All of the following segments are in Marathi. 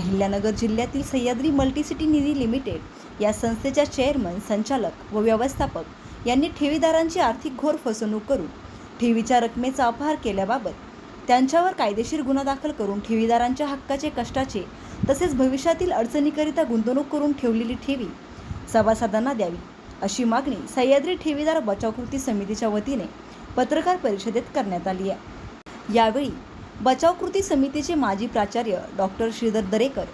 अहिल्यानगर जिल्ह्यातील सह्याद्री मल्टीसिटी निधी लिमिटेड या संस्थेच्या चेअरमन संचालक व व्यवस्थापक यांनी ठेवीदारांची आर्थिक घोर फसवणूक करून ठेवीच्या रकमेचा अपहार केल्याबाबत त्यांच्यावर कायदेशीर गुन्हा दाखल करून ठेवीदारांच्या हक्काचे कष्टाचे तसेच भविष्यातील अडचणीकरिता गुंतवणूक करून ठेवलेली ठेवी सभासदांना द्यावी अशी मागणी सह्याद्री ठेवीदार बचाव कृती समितीच्या वतीने पत्रकार परिषदेत करण्यात आली आहे. यावेळी बचाव कृती समितीचे माजी प्राचार्य डॉक्टर श्रीधर दरेकर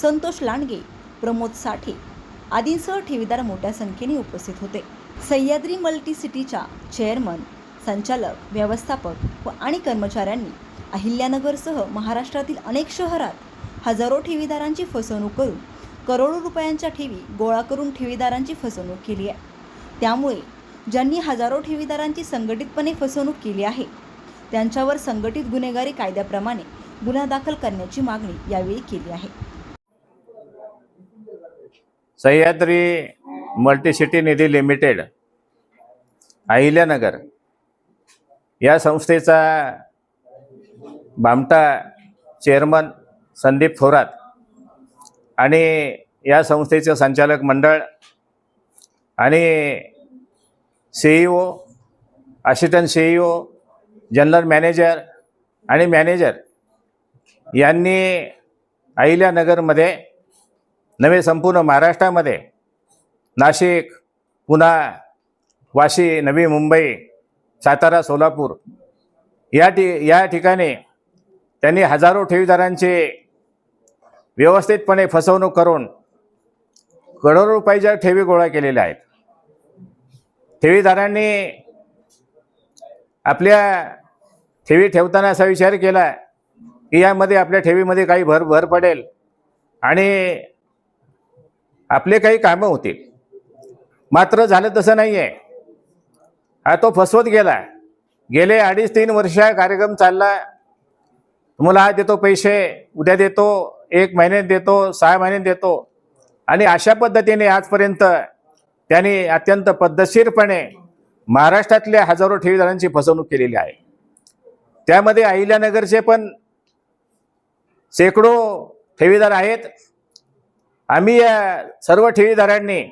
संतोष लांडगे प्रमोद साठे आदींसह ठेवीदार मोठ्या संख्येने उपस्थित होते. सह्याद्री मल्टी सिटीच्या चेअरमन संचालक व्यवस्थापक व आणि कर्मचाऱ्यांनी अहिल्यानगरसह महाराष्ट्रातील अनेक शहरात हजारो ठेवीदारांची फसवणूक करून करोडो रुपयांच्या ठेवी गोळा करून ठेवीदारांची फसवणूक केली आहे. त्यामुळे ज्यांनी हजारो ठेवीदारांची संघटितपणे फसवणूक केली आहे त्यांच्यावर संघटित गुन्हेगारी कायद्याप्रमाणे गुन्हा दाखल करण्याची मागणी यावेळी केली आहे. सह्याद्री मल्टीसिटी निधी लिमिटेड अहिल्यानगर या संस्थेचा भामटा चेअरमन संदीप थोरात आणि या संस्थेचे संचालक मंडळ आणि CEO assistant CEO general manager आणि मॅनेजर यांनी अहिल्यानगरमध्ये नवे संपूर्ण महाराष्ट्रामध्ये नाशिक पुणा वाशी नवी मुंबई सातारा सोलापूर या ठि या ठिकाणी त्यांनी हजारो ठेवीदारांची व्यवस्थितपणे फसवणूक करून करोडो रुपयाच्या ठेवी गोळा केलेल्या आहेत. ठेवीदारांनी आपल्या ठेवी ठेवताना असा विचार केला की यामध्ये आपल्या ठेवीमध्ये काही भर भर पडेल आणि आपले काही कामं होतील. मात्र झालं तसं नाही आहे हा तो फसवत गेला गेले अडीच तीन वर्ष कार्यक्रम चालला तुम्हाला आज देतो पैसे उद्या देतो एक महिन्यात देतो सहा महिन्यात देतो. आणि अशा पद्धतीने आजपर्यंत त्यांनी अत्यंत पद्धतशीरपणे महाराष्ट्रातल्या हजारो ठेवीदारांची फसवणूक केलेली आहे. त्यामध्ये अहिल्यानगरचे पण शेकडो ठेवीदार आहेत. आम्ही या सर्व ठेवीदारांनी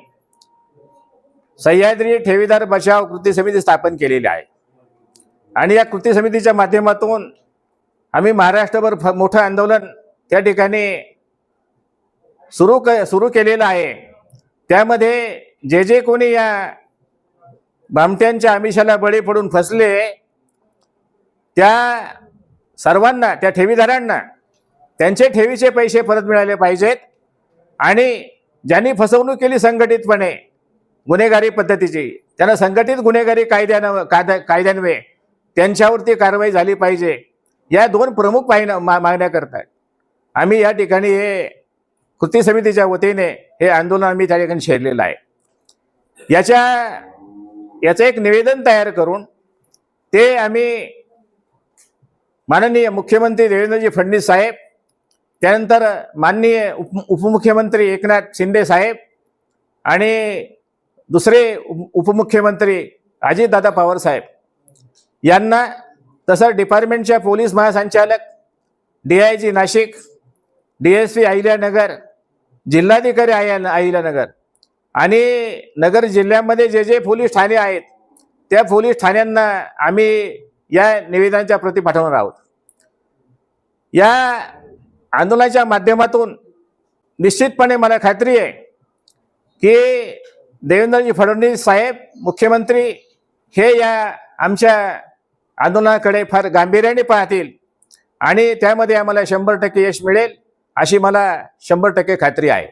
सह्याद्री ठेवीदार बचाव कृती समिती स्थापन केलेली आहे. आणि या कृती समितीच्या माध्यमातून आम्ही महाराष्ट्रभर फ मोठं आंदोलन त्या ठिकाणी सुरू क सुरू केलेलं आहे. त्यामध्ये जे जे कोणी या भामट्यांच्या आमिषाला बळी पडून फसले त्या सर्वांना त्या ठेवीदारांना त्यांचे ठेवीचे पैसे परत मिळाले पाहिजेत आणि ज्यांनी फसवणूक केली संघटितपणे गुन्हेगारी पद्धतीची त्यांना संघटित गुन्हेगारी कायद्यानं कायद्या कायद्यान्वये त्यांच्यावरती कारवाई झाली पाहिजे या दोन प्रमुख पाहिनं मा मागण्या करतात आम्ही या ठिकाणी हे कृती समितीच्या वतीने हे आंदोलन आम्ही त्या ठिकाणी छेडलेलं आहे. याच्या याचं एक निवेदन तयार करून ते आम्ही माननीय मुख्यमंत्री देवेंद्रजी फडणवीस साहेब त्यानंतर माननीय उप उपमुख्यमंत्री एकनाथ शिंदे साहेब आणि दुसरे उप उपमुख्यमंत्री अजितदादा पवार साहेब. यांना तसं डिपार्टमेंटच्या पोलीस महासंचालक D I G Nashik D S P Ahilyanagar जिल्हाधिकारी आय अहिल्यानगर आणि नगर जिल्ह्यामध्ये जे जे पोलीस ठाणे आहेत त्या पोलीस ठाण्यांना आम्ही या निवेदनाच्या प्रती पाठवणार आहोत. या आंदोलनाच्या माध्यमातून निश्चितपणे मला खात्री आहे की देवेंद्रजी फडणवीस साहेब मुख्यमंत्री हे या आमच्या आंदोलनाकडे फार गांभीर्याने पाहतील आणि त्यामध्ये आम्हाला शंभर टक्के यश मिळेल अशी मला शंभर टक्के खात्री आहे.